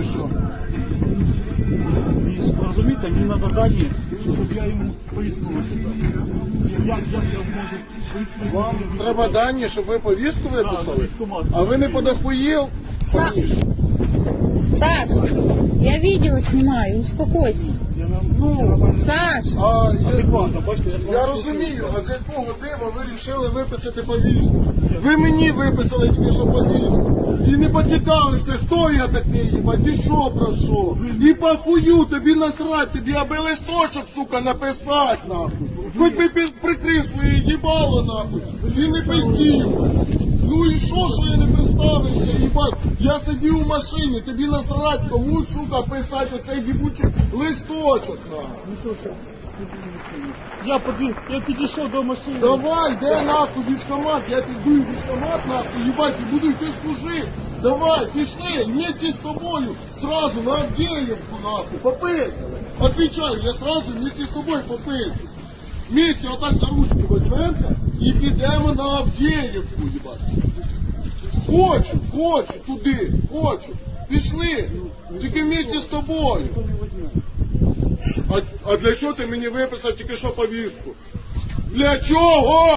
І що? І, розумієте, мені треба дані, щоб я йому пояснив. Як, як я можу пояснити? Вам треба дані, щоб ви повістку виписали, а ви не подохуїл. Са... Саш, я відео знімаю, успокойся. Ну, Саш, а, я, я розумію, а з якого дива ви вирішили виписати повістку? Ви мені виписали тільки що повістку. І не поцікавився, хто я такий, їбать, і що про що. І похую, тобі насрать, тобі аби листочок, сука, написать, нахуй. Хоч би прикрив своє їбало, нахуй. І не пиздів. Ну і що, що я не представився, їбать? Я сидів у машині, тобі насрать, кому, сука, писати оцей дібучий листочок, нахуй. Я подив, я підійшов до машини. Давай, де нахуй військомат, я піздую військомат нахуй, їбать, і буду йти служити. Давай, пішли, вместе з тобою, сразу на Авдеевку нахуй, попиздили. Отвечаю, я сразу вместе з тобою попиздив. Вместе отак за ручки возьмемося і підемо на Авдеевку, їбать. Хочу, хочу, туди, хочу. Пішли, тільки вместе з тобою. А, а для чого ти мені виписав тільки що повістку? Для чого?